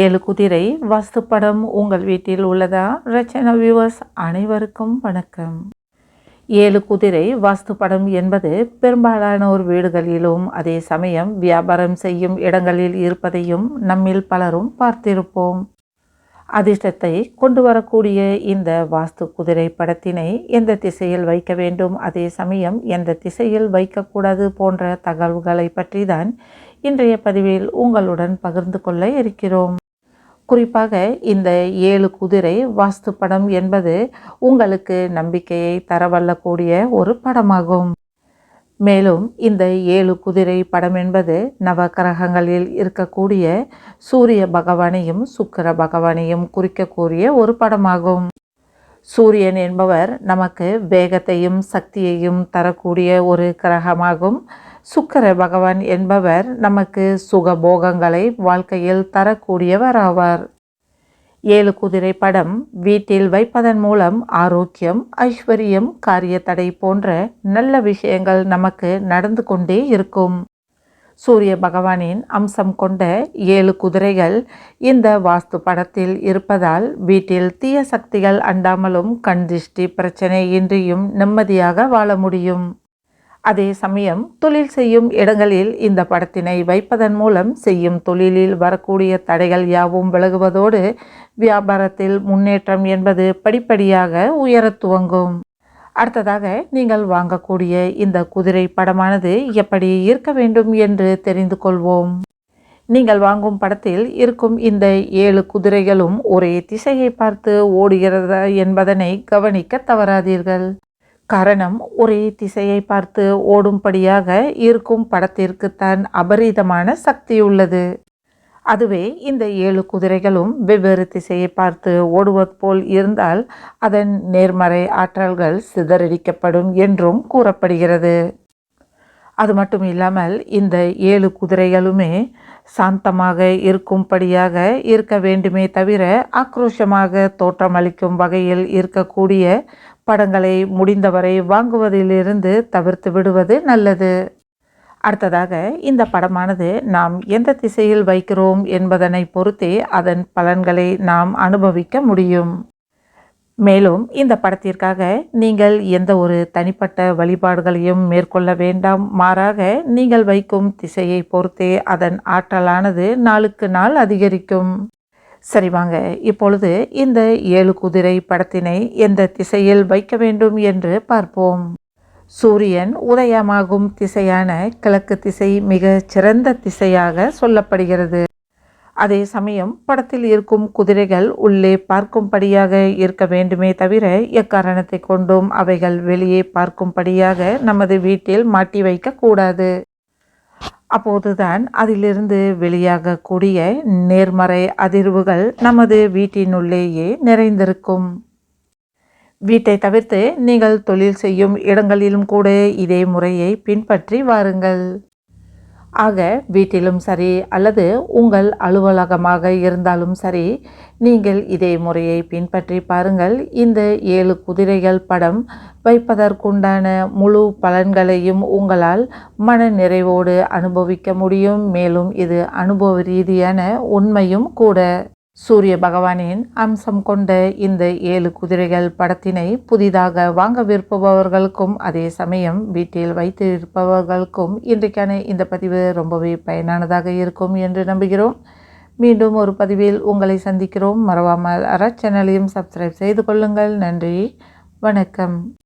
ஏழு குதிரை வாஸ்து படம் உங்கள் வீட்டில் உள்ளதா? ரச்சனா வியூவர்ஸ் அனைவருக்கும் வணக்கம். ஏழு குதிரை வாஸ்து படம் என்பது பெரும்பாலானோர் வீடுகளிலும் அதே சமயம் வியாபாரம் செய்யும் இடங்களில் இருப்பதையும் நம்மில் பலரும் பார்த்திருப்போம். அதிர்ஷ்டத்தை கொண்டு வரக்கூடிய இந்த வாஸ்து குதிரை படத்தினை எந்த திசையில் வைக்க வேண்டும்? அதே சமயம் எந்த திசையில் வைக்கக்கூடாது போன்ற தகவல்களை பற்றி தான் இன்றைய பதிவில் உங்களுடன் பகிர்ந்து கொள்ள இருக்கிறோம். குறிப்பாக இந்த ஏழு குதிரை வாஸ்து படம் என்பது உங்களுக்கு நம்பிக்கையை தரவல்லக்கூடிய ஒரு படமாகும். மேலும் இந்த ஏழு குதிரை படம் என்பது நவகிரகங்களில் இருக்கக்கூடிய சூரிய பகவானையும் சுக்கர பகவானையும் குறிக்கக்கூடிய ஒரு படமாகும். சூரியன் என்பவர் நமக்கு வேகத்தையும் சக்தியையும் தரக்கூடிய ஒரு கிரகமாகும். சுக்கர பகவான் என்பவர் நமக்கு சுகபோகங்களை வாழ்க்கையில் தரக்கூடியவர் ஆவார். ஏழு குதிரை படம் வீட்டில் வைப்பதன் மூலம் ஆரோக்கியம் ஐஸ்வர்யம் காரிய தடை போன்ற நல்ல விஷயங்கள் நமக்கு நடந்து கொண்டே இருக்கும். சூரிய பகவானின் அம்சம் கொண்ட ஏழு குதிரைகள் இந்த வாஸ்து படத்தில் இருப்பதால் வீட்டில் தீய சக்திகள் அண்டாமலும் கண் திருஷ்டி பிரச்சனை இன்றியும் நிம்மதியாக வாழ முடியும். அதே சமயம் தொழில் செய்யும் இடங்களில் இந்த படத்தினை வைப்பதன் மூலம் செய்யும் தொழிலில் வரக்கூடிய தடைகள் யாவும் விலகுவதோடு வியாபாரத்தில் முன்னேற்றம் என்பது படிப்படியாக உயரத் துவங்கும். அடுத்ததாக நீங்கள் வாங்கக்கூடிய இந்த குதிரை படமானது எப்படி இருக்க வேண்டும் என்று தெரிந்து கொள்வோம். நீங்கள் வாங்கும் படத்தில் இருக்கும் இந்த ஏழு குதிரைகளும் ஒரே திசையை பார்த்து ஓடுகிறதா என்பதனை கவனிக்க தவறாதீர்கள். காரணம் ஒரே திசையை பார்த்து ஓடும்படியாக இருக்கும் படத்திற்கு தான் அபரீதமான சக்தி உள்ளது. அதுவே இந்த ஏழு குதிரைகளும் வெவ்வேறு திசையை பார்த்து ஓடுவது போல் இருந்தால் அதன் நேர்மறை ஆற்றல்கள் சிதறடிக்கப்படும் என்றும் கூறப்படுகிறது. அது மட்டும் இல்லாமல் இந்த ஏழு குதிரைகளுமே சாந்தமாக இருக்கும்படியாக இருக்க வேண்டுமே தவிர ஆக்ரோஷமாக தோற்றமளிக்கும் வகையில் இருக்கக்கூடிய படங்களை முடிந்தவரை வாங்குவதிலிருந்து தவிர்த்து விடுவது நல்லது. அடுத்ததாக இந்த படமானது நாம் எந்த திசையில் வைக்கிறோம் என்பதனை பொறுத்தே அதன் பலன்களை நாம் அனுபவிக்க முடியும். மேலும் இந்த படத்திற்காக நீங்கள் எந்த ஒரு தனிப்பட்ட வழிபாடுகளையும் மேற்கொள்ள வேண்டாம். மாறாக நீங்கள் வைக்கும் திசையை பொறுத்தே அதன் ஆற்றலானது நாளுக்கு நாள் அதிகரிக்கும். சரி வாங்க இப்பொழுது இந்த ஏழு குதிரை படத்தினை எந்த திசையில் வைக்க வேண்டும் என்று பார்ப்போம். சூரியன் உதயமாகும் திசையான கிழக்கு திசை மிக சிறந்த திசையாக சொல்லப்படுகிறது. அதே சமயம் படத்தில் இருக்கும் குதிரைகள் உள்ளே பார்க்கும்படியாக இருக்க வேண்டுமே தவிர எக்காரணத்தை கொண்டும் அவைகள் வெளியே பார்க்கும்படியாக நமது வீட்டில் மாட்டி வைக்கக்கூடாது அப்போதுதான் அதிலிருந்து வெளியாகக்கூடிய நேர்மறை அதிர்வுகள் நமது வீட்டினுள்ளேயே நிறைந்திருக்கும். வீட்டை தவிர்த்து நீங்கள் தொழில் செய்யும் இடங்களிலும் கூட இதே முறையை பின்பற்றி வாருங்கள். ஆக வீட்டிலும் சரி அல்லது உங்கள் அலுவலகமாக இருந்தாலும் சரி நீங்கள் இதே முறையை பின்பற்றி பாருங்கள். இந்த ஏழு குதிரைகள் படம் வைப்பதற்குண்டான முழு பலன்களையும் உங்களால் மன நிறைவோடு அனுபவிக்க முடியும். மேலும் இது அனுபவ ரீதியான உண்மையும் கூட. சூரிய பகவானின் அம்சம் கொண்ட இந்த ஏழு குதிரைகள் படத்தினை புதிதாக வாங்க விருப்பபவர்களுக்கும் அதே சமயம் வீட்டில் வைத்து இருப்பவர்களுக்கும் இன்றைக்கான இந்த பதிவு ரொம்பவே பயனானதாக இருக்கும் என்று நம்புகிறோம். மீண்டும் ஒரு பதிவில் உங்களை சந்திக்கிறோம். மறவாமல் அற சேனலையும் சப்ஸ்கிரைப் செய்து கொள்ளுங்கள். நன்றி. வணக்கம்.